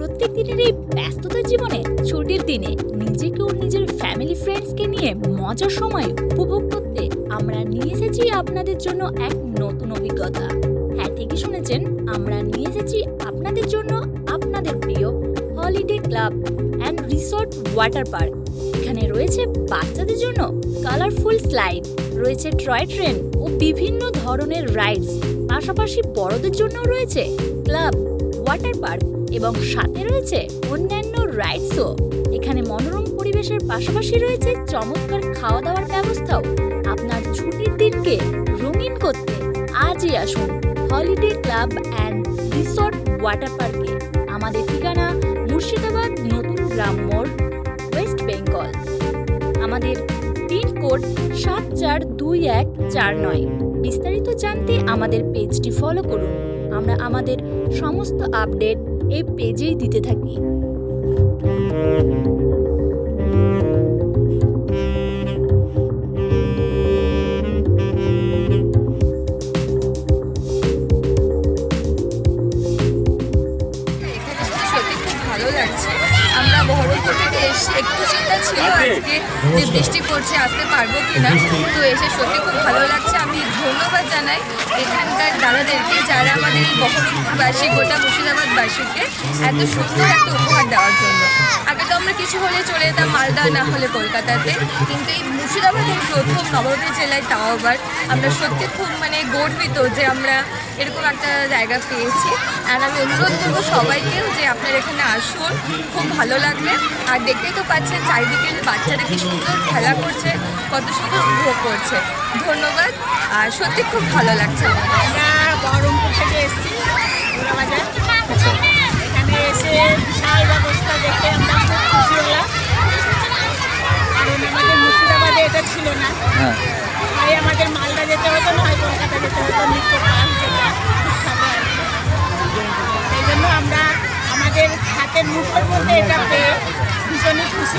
প্রত্যেক দিনের এই ব্যস্ততার জীবনে ছুটির দিনে নিজেকে ও নিজের ফ্যামিলি ফ্রেন্ডসকে নিয়ে মজার সময় উপভোগ করতে আমরা নিয়ে এসেছি আপনাদের জন্য এক নতুন অভিজ্ঞতা। হ্যাঁ ঠিকই শুনেছেন, আমরা নিয়ে এসেছি আপনাদের জন্য আপনাদের প্রিয় holiday club and resort water park এখানে রয়েছে বাচ্চাদের জন্য কালারফুল স্লাইড রয়েছে টয় ট্রেন ও বিভিন্ন ধরনের রাইডস পাশাপাশি বড়দের জন্য রয়েছে ক্লাব ওয়াটার পার্ক এবং সাথে রয়েছে অন্যান্য রাইডসও। এখানে মনোরম পরিবেশের পাশাপাশি রয়েছে চমৎকার খাওয়া দাওয়ার ব্যবস্থাও। আপনার ছুটির দিনকে রঙিন করতে আজই আসুন holiday club and resort water পার্কে আমাদের ঠিকানা মুর্শিদাবাদ নতুন গ্রাম মোড় ওয়েস্ট বেঙ্গল আমাদের পিনকোড সাত চার দুই এক চার নয়। বিস্তারিত জানতে আমাদের পেজটি ফলো করুন। আমরা আমাদের সমস্ত আপডেট এই পেজেই দিতে থাকি। ভালো লাগছে। আমরা বহরমপুর থেকে এসে একটু চিন্তা ছিল আজকে যে বৃষ্টি পড়ছে আসতে পারব কিনা। তো এসে সত্যি খুব ভালো লাগছে। আমি ধন্যবাদ জানাই এখানকার দাদাদেরকে যারা আমাদের এই বহরমপুরবাসী গোটা মুর্শিদাবাদবাসীকে এত সুন্দর একটা উপহার দেওয়ার জন্য। আগে তো আমরা কিছু হলে চলে যেতাম মালদা না হলে কলকাতাতে। কিন্তু এই মুর্শিদাবাদের প্রথম নবদ্বীপ জেলায় তাও আবার আমরা সত্যি খুব মানে গর্বিত যে আমরা এরকম একটা জায়গা পেয়েছি। আর আমি অনুরোধ করব সবাইকেও যে আপনারা এখানে আসুন খুব ভালো লাগবে। আর দেখতেই তো পাচ্ছেন চারিদিকে বাচ্চারা কি সুন্দর খেলা করছে কত সুন্দর উপভোগ করছে। ধন্যবাদ। আর সত্যি খুব ভালো লাগছে। আমরা বহরমপুর থেকে এসেছি এখানে এসে বিশাল ব্যবস্থা দেখে আমরা খুব খুশি হলাম। কারণ আমাদের মুর্শিদাবাদে এটা ছিল না। হ্যাঁ। তাই আমাদের মালদা যেতে হতো না হয় কলকাতা যেতে হতো নিত্য আমাদের হাতের মুখের মধ্যে এটা পেয়ে ভীষণই খুশি।